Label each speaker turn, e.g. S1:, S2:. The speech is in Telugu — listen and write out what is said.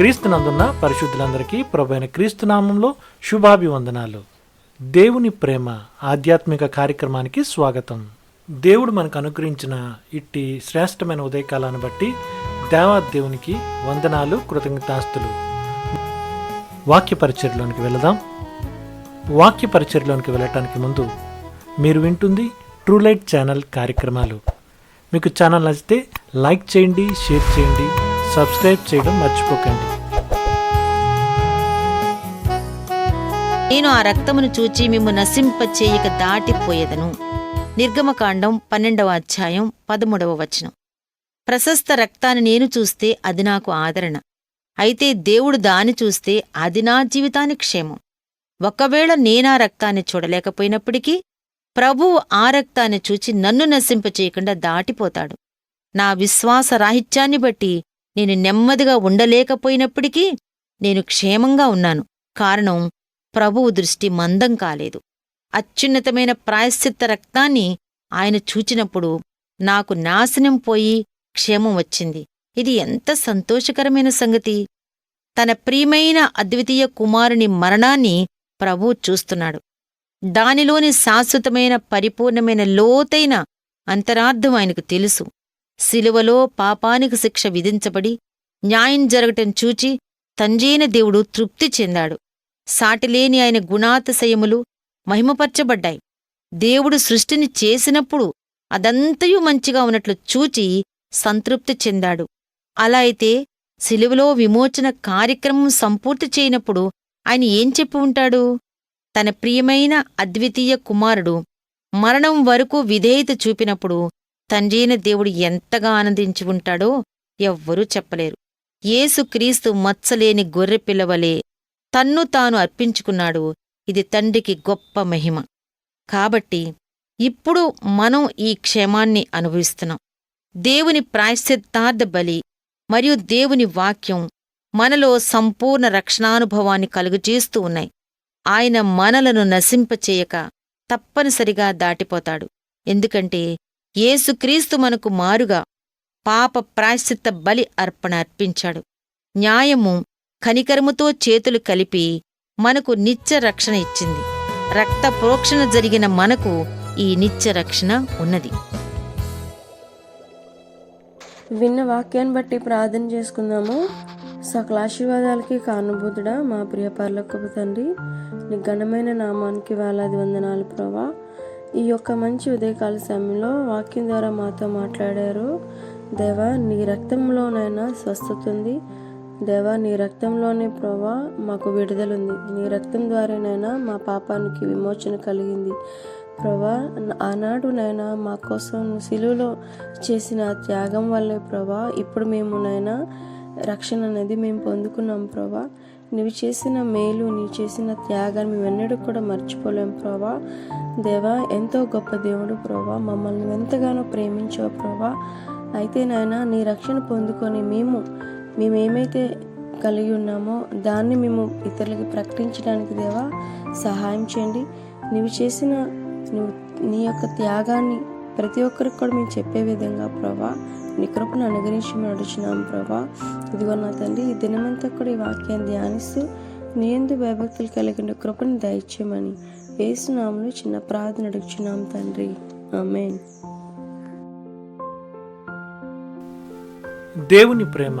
S1: క్రీస్తునందున్న పరిశుద్ధులందరికీ ప్రభైన క్రీస్తునామంలో శుభాభివందనాలు. దేవుని ప్రేమ ఆధ్యాత్మిక కార్యక్రమానికి స్వాగతం. దేవుడు మనకు అనుగ్రహించిన ఇట్టి శ్రేష్టమైన ఉదయకాలాన్ని బట్టి దేవాదేవునికి వందనాలు కృతజ్ఞతాస్తులు. వాక్య పరిచర్లోనికి వెళదాం. వాక్య పరిచర్లోనికి వెళ్ళటానికి ముందు మీరు వింటుంది ట్రూ లైట్ ఛానల్ కార్యక్రమాలు. మీకు ఛానల్ నచ్చితే లైక్ చేయండి షేర్ చేయండి సబ్స్క్రైబ్ చేయడం మర్చిపోకండి.
S2: నేను ఆ రక్తమును చూచి మిమ్ము నశింపచేయక దాటిపోయేదను. నిర్గమకాండం పన్నెండవ అధ్యాయం పదమూడవ వచనం. ప్రశస్త రక్తాన్ని నేను చూస్తే అది నాకు ఆదరణ. అయితే దేవుడు దాని చూస్తే అది నా జీవితాని క్షేమం. ఒకవేళ నేనా రక్తాన్ని చూడలేకపోయినప్పటికీ ప్రభువు ఆ రక్తాన్ని చూచి నన్ను నశింపచేయకుండా దాటిపోతాడు. నా విశ్వాస రాహిత్యాన్ని బట్టి నేను నెమ్మదిగా ఉండలేకపోయినప్పటికీ నేను క్షేమంగా ఉన్నాను. కారణం ప్రభువు దృష్టి మందం కాలేదు. అత్యున్నతమైన ప్రాయశ్చిత్త రక్తాన్ని ఆయన చూచినప్పుడు నాకు నాశనం పోయి క్షేమం వచ్చింది. ఇది ఎంత సంతోషకరమైన సంగతి? తన ప్రియమైన అద్వితీయ కుమారుని మరణాన్ని ప్రభువు చూస్తున్నాడు. దానిలోని శాశ్వతమైన పరిపూర్ణమైన లోతైన అంతరార్థం ఆయనకు తెలుసు. శిలువలో పాపానికి శిక్ష విధించబడి న్యాయం జరగటం చూచి తంజైన దేవుడు తృప్తి చెందాడు. సాటిలేని ఆయన గుణాతిశయములు మహిమపరచబడ్డాయి. దేవుడు సృష్టిని చేసినప్పుడు అదంతయు మంచిగా ఉన్నట్లు చూచి సంతృప్తి చెందాడు. అలా అయితే సిలువలో విమోచన కార్యక్రమం సంపూర్తి చేయనప్పుడు ఆయన ఏం చెప్పి ఉంటాడు? తన ప్రియమైన అద్వితీయ కుమారుడు మరణం వరకు విధేయత చూపినప్పుడు తండ్రైన దేవుడు ఎంతగా ఆనందించి ఉంటాడో ఎవ్వరూ చెప్పలేరు. ఏసుక్రీస్తు మచ్చలేని గొర్రెపిల్లవలే తన్ను తాను అర్పించుకున్నాడు. ఇది తండ్రికి గొప్ప మహిమ. కాబట్టి ఇప్పుడు మనం ఈ క్షేమాన్ని అనుభవిస్తున్నాం. దేవుని ప్రాయశ్చిత్తార్థ బలి మరియు దేవుని వాక్యం మనలో సంపూర్ణ రక్షణానుభవాన్ని కలుగుచేస్తూ ఉన్నాయి. ఆయన మనలను నశింపచేయక తప్పనిసరిగా దాటిపోతాడు. ఎందుకంటే యేసుక్రీస్తు మనకు మారుగా పాప ప్రాయశ్చిత్త బలి అర్పణ అర్పించాడు. న్యాయము కనికరముతో చేతులు కలిపి మనకు నిత్య రక్షణ ఇచ్చింది. రక్త ప్రోక్షణ జరిగిన మనకు ఈ నిత్య రక్షణ ఉన్నది.
S3: విన్న వాక్యాన్ని బట్టి ప్రార్థన చేసుకుందాము. సకల ఆశీర్వాదాలకి కానుభూతుడా మా ప్రియ పర్లకపు తండ్రి నీ ఘనమైన నామానికి వేలాది వందనాలు ప్రభా. ఈ యొక్క మంచి ఉదయకాల సమయంలో వాక్యం ద్వారా మాతో మాట్లాడారు. దేవా నీ రక్తంలోనైనా స్వస్థత ఉంది. దేవా నీ రక్తంలోనే ప్రభా మాకు విడుదల ఉంది నీ రక్తం ద్వారానైనా మా పాపానికి విమోచన కలిగింది. ప్రభా ఆనాడు నైనా మా కోసం సిలువలో చేసిన త్యాగం వల్లే ప్రభా ఇప్పుడు మేము నైనా రక్షణ అనేది మేము పొందుకున్నాం ప్రభా నువ్వు చేసిన మేలు నీవు చేసిన త్యాగాన్ని మేము ఎన్నడూ కూడా మర్చిపోలేం ప్రభా దేవా ఎంతో గొప్ప దేవుడు ప్రభా మమ్మల్ని ఎంతగానో ప్రేమించావు ప్రభా అయితే నాయన నీ రక్షణ పొందుకొని మేము మేము ఏమైతే కలిగి ఉన్నామో దాన్ని మేము ఇతరులకి ప్రకటించడానికి దేవా సహాయం చేయండి. నువ్వు చేసిన నువ్వు నీ యొక్క త్యాగాన్ని ప్రతి ఒక్కరికి కూడా మేము చెప్పే విధంగా ప్రభా నీ కృపను అనుగ్రహించి మేము నడుచున్నాం ప్రభా. ఇదిగో నా తండ్రి ఈ దినమంతా కూడా ఈ వాక్యాన్ని ధ్యానిస్తూ నీ ఎందు భయభక్తులు కలిగిన కృపను దయచేయమని వేసునాములు చిన్న ప్రార్థన అడుగుచున్నాం తండ్రి. ఆమెన్.
S1: దేవుని ప్రేమ